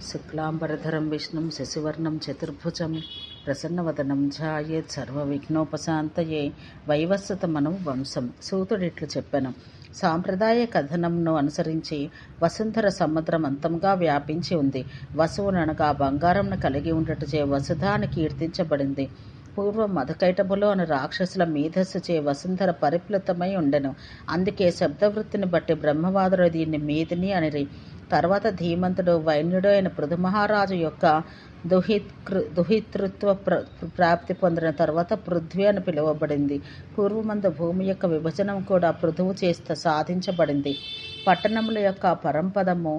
శుక్లాంబరధరం విష్ణుం శశివర్ణం చతుర్భుజం ప్రసన్నవదనం ఝాయేత్ సర్వవిఘ్నోపశాంతయే వైవస్వత మనం వంశం సూతుడిట్లు చెప్పాను. సాంప్రదాయ కథనంను అనుసరించి వసుంధర సముద్రం అంతంగా వ్యాపించి ఉంది. వసువుననగా బంగారంను కలిగి ఉండటచే వసుధాని కీర్తించబడింది. పూర్వం మధుకైటములో అని రాక్షసుల మేధస్సు చే వసుంధర పరిప్లుతమై ఉండెను. అందుకే శబ్దవృత్తిని బట్టి బ్రహ్మవాదుడు దీన్ని మేదిని అనిరి. తర్వాత ధీమంతుడు వైన్యుడు అయిన పృథుమహారాజు యొక్క దుహిత్కృ దుహితృత్వ ప్ర ప్రాప్తి పొందిన తర్వాత పృథ్వీ అని పిలువబడింది. పూర్వమందు భూమి యొక్క విభజనం కూడా పృథువు చేస్త సాధించబడింది. పట్టణముల యొక్క పరంపదము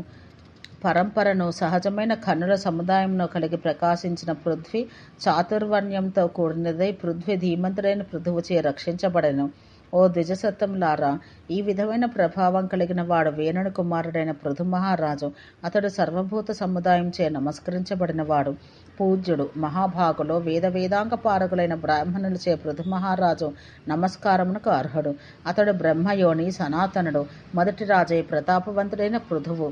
పరంపరను సహజమైన కన్నుల సముదాయంలో కలిగి ప్రకాశించిన పృథ్వీ చాతుర్వర్ణ్యంతో కూడినదై పృథ్వీ ధీమంతుడైన పృథువుచే రక్షించబడను. ఓ ద్విజసత్తంలారా ఈ విధమైన ప్రభావం కలిగిన వాడు వేణుని కుమారుడైన పృథు మహారాజు అతడు సర్వభూత సముదాయం చే నమస్కరించబడినవాడు పూజ్యుడు మహాభాగులో వేద వేదాంగ పారకులైన బ్రాహ్మణులచే పృథు మహారాజు నమస్కారమునకు అర్హుడు. అతడు బ్రహ్మయోని సనాతనుడు మొదటి రాజై ప్రతాపవంతుడైన పృథువు.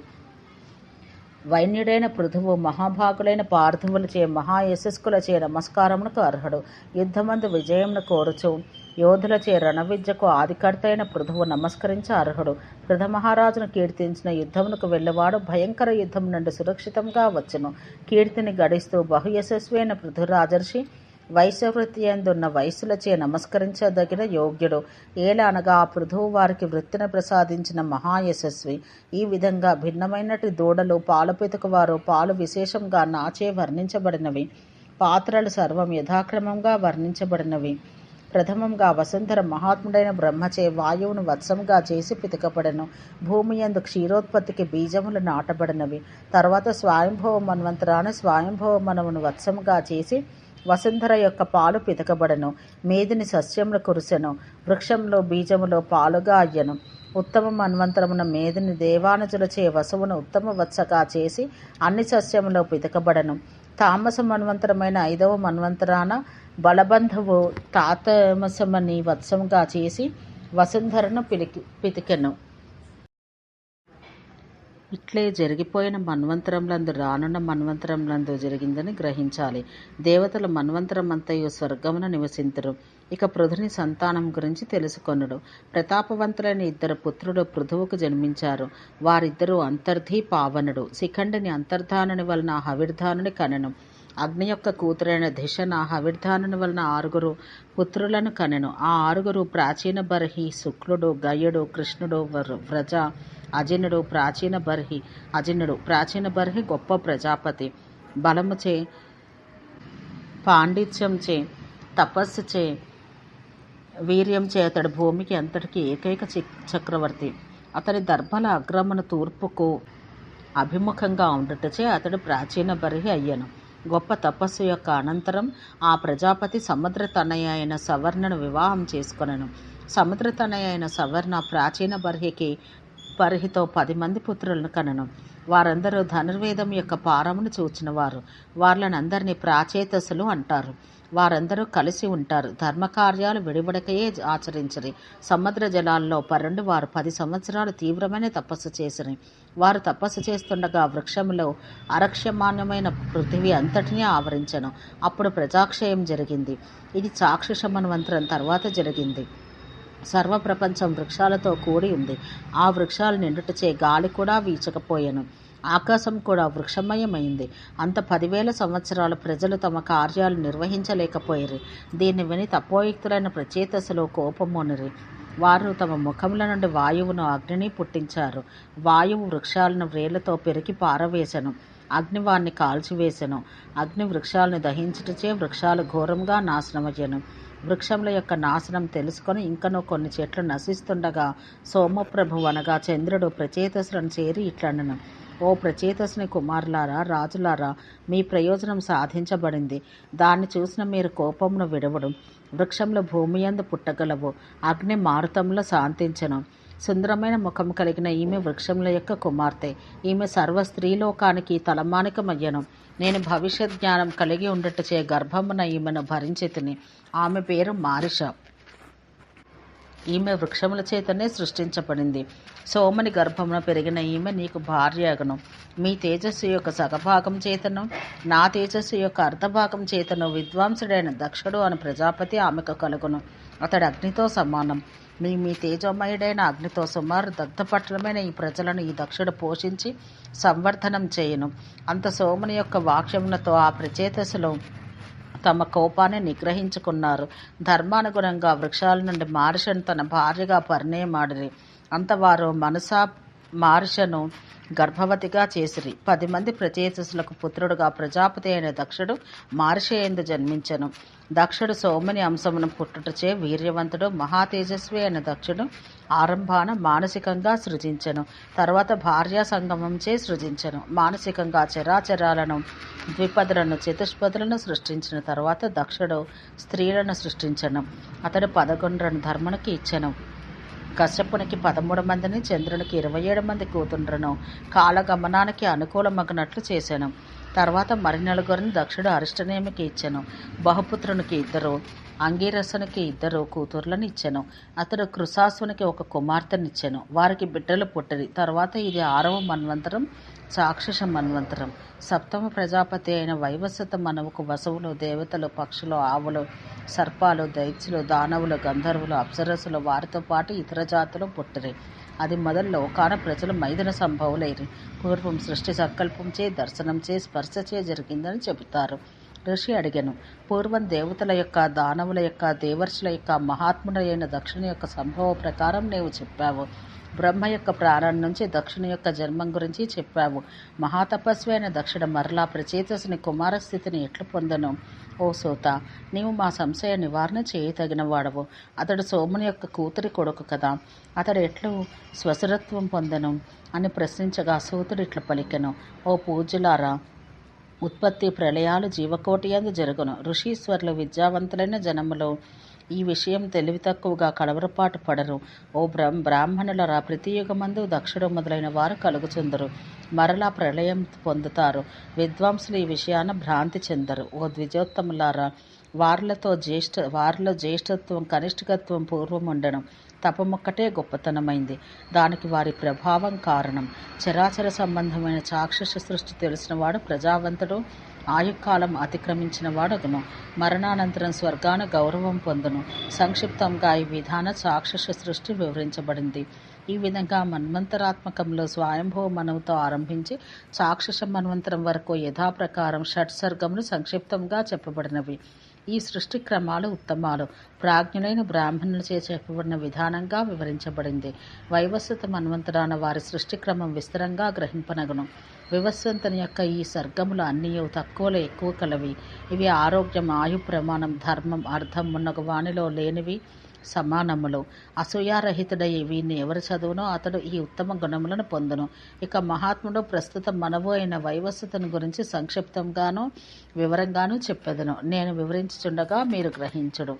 వైన్యుడైన పృథువు మహాభాగులైన పార్థములచే మహాయశస్కులచే నమస్కారమునకు అర్హుడు. యుద్ధమందు విజయమును కోరుచు. యోధులచే రణవిద్యకు ఆదికర్తైన పృథువు నమస్కరించ అర్హుడు. పృథమహారాజును కీర్తించిన యుద్ధమునకు వెళ్ళేవాడు భయంకర యుద్ధం నుండి సురక్షితంగా వచ్చును. కీర్తిని గడిస్తూ బహుయశస్వైన పృథురాజర్షి వైశ్యవృత్తి ఎందున్న వయస్సులచే నమస్కరించదగిన యోగ్యుడు. ఏలనగా ఆ పృథువు వారికి వృత్తిని ప్రసాదించిన మహాయశస్వి. ఈ విధంగా భిన్నమైనటి దూడలు పాలు పితుకు వారు పాలు విశేషంగా నాచే వర్ణించబడినవి. పాత్రలు సర్వం యథాక్రమంగా వర్ణించబడినవి. ప్రథమంగా వసుంధర మహాత్ముడైన బ్రహ్మచే వాయువును వత్సంగా చేసి పితకబడెను భూమి ఎందు క్షీరోత్పత్తికి బీజములు నాటబడినవి. తర్వాత స్వయంభవ మన్వంతరాన్ని స్వయంభవ మనమును వత్సముగా చేసి వసుంధర యొక్క పాలు పితకబడను. మేదిని సస్యములు కురిసెను. వృక్షంలో బీజములో పాలుగా అయ్యను. ఉత్తమ మన్వంతరమున మేదిని దేవానుజులచే వసువును ఉత్తమ వత్సగా చేసి అన్ని సస్యములో పితకబడను. తామస మన్వంతరమైన ఐదవ మన్వంతరాన బలబంధువు తాతమసమని వత్సముగా చేసి వసుంధరను పిలికి పితికెను. ఇట్లే జరిగిపోయిన మన్వంతరములందు రానున్న మన్వంతరములందు జరిగిందని గ్రహించాలి. దేవతల మన్వంతరమంతయు స్వర్గమున నివసింతురు. ఇక పృథుని సంతానం గురించి తెలుసుకొనుడు. ప్రతాపవంతులైన ఇద్దరు పుత్రుడు పృథువుకు జన్మించారు. వారిద్దరూ అంతర్ధి పావనుడు శిఖండిని అంతర్ధానుని వలన హవిర్ధానుని కనెను. అగ్ని యొక్క కూతురైన దిశన హవిర్ధానుని వలన ఆరుగురు పుత్రులను కనెను. ఆ ఆరుగురు ప్రాచీన బర్హి శుక్లుడు గయ్యుడు కృష్ణుడు వ్రజ అజినుడు ప్రాచీన బర్హి అజినుడు. ప్రాచీన బర్హి గొప్ప ప్రజాపతి. బలముచే పాండిత్యంచే తపస్సుచే వీర్యంచే అతడు భూమికి అంతటికి ఏకైక చక్రవర్తి. అతని దర్భల అగ్రమును తూర్పుకు అభిముఖంగా ఉండటచే అతడు ప్రాచీన బరిహి అయ్యను. గొప్ప తపస్సు యొక్క అనంతరం ఆ ప్రజాపతి సముద్ర తనయ అయిన సవర్ణను వివాహం చేసుకొనను. సముద్ర తనయ అయిన సవర్ణ ప్రాచీన బర్హికి బర్హితో పది మంది పుత్రులను కనను. వారందరూ ధనుర్వేదం యొక్క పారమును చూచినవారు. వాళ్ళనందరినీ ప్రాచేతసులు అంటారు. వారందరూ కలిసి ఉంటారు. ధర్మకార్యాలు విడివడకయే ఆచరించరి. సముద్ర జలాల్లో పరుండి వారు పది సంవత్సరాలు తీవ్రమైన తపస్సు చేసిరి. వారు తపస్సు చేస్తుండగా వృక్షంలో అరక్ష్యమాన్యమైన పృథివీ అంతటినీ ఆవరించను. అప్పుడు ప్రజాక్షయం జరిగింది. ఇది చాక్షుషమన్వంతరం తర్వాత జరిగింది. సర్వప్రపంచం వృక్షాలతో కూడి ఉంది. ఆ వృక్షాలు నిండుటచే గాలి కూడా వీచకపోయాను. ఆకాశం కూడా వృక్షమయమైంది. అంత పదివేల సంవత్సరాలు ప్రజలు తమ కార్యాలు నిర్వహించలేకపోయారు దీన్ని విని తపోయుక్తులైన ప్రచేతసులో కోపమునిరి. వారు తమ ముఖముల నుండి వాయువును అగ్నిని పుట్టించారు. వాయువు వృక్షాలను వ్రేళ్ళతో పెరిగి పారవేశను అగ్ని వారిని కాల్చివేశను అగ్ని వృక్షాలను దహించుటచే వృక్షాలు ఘోరంగా నాశనమయ్యను. వృక్షముల యొక్క నాశనం తెలుసుకొని ఇంకనూ కొన్ని చెట్లు నశిస్తుండగా సోమప్రభు అనగా చంద్రుడు ప్రచేతసులను చేరి ఇట్లనను. ఓ ప్రచేతసుని కుమారులారా రాజులారా మీ ప్రయోజనం సాధించబడింది. దాన్ని చూసిన మీరు కోపమును విడవడం వృక్షంలో భూమి యందు పుట్టగలవు అగ్ని మారుతంలో శాంతించను. సుందరమైన ముఖం కలిగిన ఈమె వృక్షముల యొక్క కుమార్తె. ఈమె సర్వ స్త్రీలోకానికి తలమానికమయ్యను. నేను భవిష్యత్ జ్ఞానం కలిగి ఉండటచే గర్భమున ఈమెను భరించితిని. ఆమె పేరు మారిష. ఈమె వృక్షముల చేతనే సృష్టించబడింది. సోమని గర్భమున పెరిగిన ఈమె నీకు భార్యగను. మీ తేజస్సు యొక్క సగభాగం చేతను నా తేజస్సు యొక్క అర్ధభాగం చేతను విద్వాంసుడైన దక్షుడు అని ప్రజాపతి ఆమెకు కలుగును. అతడు అగ్నితో సమానం. మీ మీ తేజోమయుడైన అగ్నితో సుమారు దగ్ధపట్లమైన ఈ ప్రజలను ఈ దక్షుడు పోషించి సంవర్ధనం చేయను. అంత సోముని యొక్క వాక్యములతో ఆ ప్రచేతస్సులో తమ కోపాన్ని నిగ్రహించుకున్నారు. ధర్మానుగుణంగా వృక్షాల నుండి మారిషను తన భార్యగా పరిణయమాడిరి. అంత వారు మనసా మార్షను గర్భవతిగా చేసిరి. పది మంది ప్రచేతసులకు పుత్రుడుగా ప్రజాపతి అయిన దక్షుడు మారిషయందు జన్మించను. దక్షుడు సోమని అంశమును పుట్టుటచే వీర్యవంతుడు మహాతేజస్వి అయిన దక్షుడు ఆరంభాన మానసికంగా సృజించను. తర్వాత భార్యా సంగమంచే సృజించను. మానసికంగా చరాచరాలను ద్విపదులను చతుష్పదులను సృష్టించిన తర్వాత దక్షుడు స్త్రీలను సృష్టించను. అతడు పదకొండ్రను ధర్మనికి ఇచ్చను. కశ్యపునికి పదమూడు మందిని చంద్రునికి ఇరవై ఏడు మంది కూతుండ్రను కాలగమనానికి అనుకూలమగినట్లు చేశాను. తర్వాత మరి నలుగురిని దక్షుడు అరిష్టనేమికి ఇచ్చాను. బహుపుత్రునికి ఇద్దరు అంగీరసునికి ఇద్దరు కూతుర్లను ఇచ్చాను. అతడు కృశాసునికి ఒక కుమార్తెనిచ్చాను. వారికి బిడ్డలు పుట్టిరి. తర్వాత ఇది ఆరవ మన్వంతరం చాక్షుష మన్వంతరం సప్తమ ప్రజాపతి అయిన వైవస్వత మనవుకు వసవులు దేవతలు పక్షులు ఆవులు సర్పాలు దైత్యులు దానవులు గంధర్వులు అప్సరసులు వారితో పాటు ఇతర జాతులు పుట్టిరి. అది మొదల్లో కాన ప్రజలు మైదన సంభవులైరి. పూర్వం సృష్టి సంకల్పంచే దర్శనంచే స్పర్శచే జరిగిందని చెబుతారు. ఋషి అడిగాను పూర్వం దేవతల యొక్క దానవుల యొక్క దేవర్షుల యొక్క మహాత్ముడైన దక్షిణ యొక్క సంభవ ప్రకారం నీవు చెప్పావు. బ్రహ్మ యొక్క ప్రాణం నుంచి దక్షిణ యొక్క జన్మం గురించి చెప్పావు. మహాతపస్వి అయిన దక్షిణ మరలా ప్రచేతసుని కుమార స్థితిని ఎట్లు పొందను? ఓ సోత నీవు మా సంశయ నివారణ చేయతగిన వాడవు అతడు సోముని యొక్క కూతురి కొడుకు కదా. అతడు ఎట్లు స్వసరత్వం పొందను? అని ప్రశ్నించగా సూతుడు ఇట్లు పలికెను. ఓ పూజలారా ఉత్పత్తి ప్రళయాలు జీవకోటి అందు జరుగును. ఋషీశ్వరులు విద్యావంతులైన జనములో ఈ విషయం తెలివి తక్కువగా కలవరపాటు పడరు. ఓ బ్రహ్ బ్రాహ్మణులరా ప్రతి యుగమందు దక్షుడు మొదలైన వారు కలుగుచుందరు మరలా ప్రళయం పొందుతారు. విద్వాంసులు ఈ విషయాన భ్రాంతి చెందరు. ఓ ద్విజోత్తములారా వార్లతో జ్యేష్ఠ వారిలో జ్యేష్ఠత్వం కనిష్ఠకత్వం పూర్వం ఉండడం తపమొక్కటే గొప్పతనమైంది. దానికి వారి ప్రభావం కారణం. చరాచర సంబంధమైన చాక్షుష సృష్టి తెలిసినవాడు ప్రజావంతుడు ఆయుకాలం అతిక్రమించిన వాడగును. మరణానంతరం స్వర్గాన గౌరవం పొందును. సంక్షిప్తంగా ఈ విధాన సాక్షస సృష్టి వివరించబడింది. ఈ విధంగా మన్వంతరాత్మకంలో స్వయంభవ మనవుతో ఆరంభించి సాక్షస మన్వంతరం వరకు యథాప్రకారం షట్సర్గములు సంక్షిప్తంగా చెప్పబడినవి. ఈ సృష్టి క్రమాలు ఉత్తమాలు. ప్రాజ్ఞులైన బ్రాహ్మణులచే చెప్పబడిన విధానంగా వివరించబడింది. వైవస్వత మన్వంతరాన వారి సృష్టి క్రమం విస్తరంగా గ్రహింపనగును. వివస్వంతుని యొక్క ఈ సర్గములు అన్నీ తక్కువలో ఎక్కువ కలవి. ఇవి ఆరోగ్యం ఆయు ప్రమాణం ధర్మం అర్థం మున్నగు వానిలో లేనివి సమానములు. అసూయారహితుడై వీరిని ఎవరు చదువునో అతడు ఈ ఉత్తమ గుణములను పొందును. ఇక మహాత్ముడు ప్రస్తుతం మనవు అయిన వైవస్వతను గురించి సంక్షిప్తంగాను వివరంగాను చెప్పెదను. నేను వివరించుచుండగా మీరు గ్రహించుడు.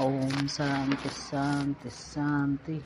ఓం శాంతి శాంతి శాంతి.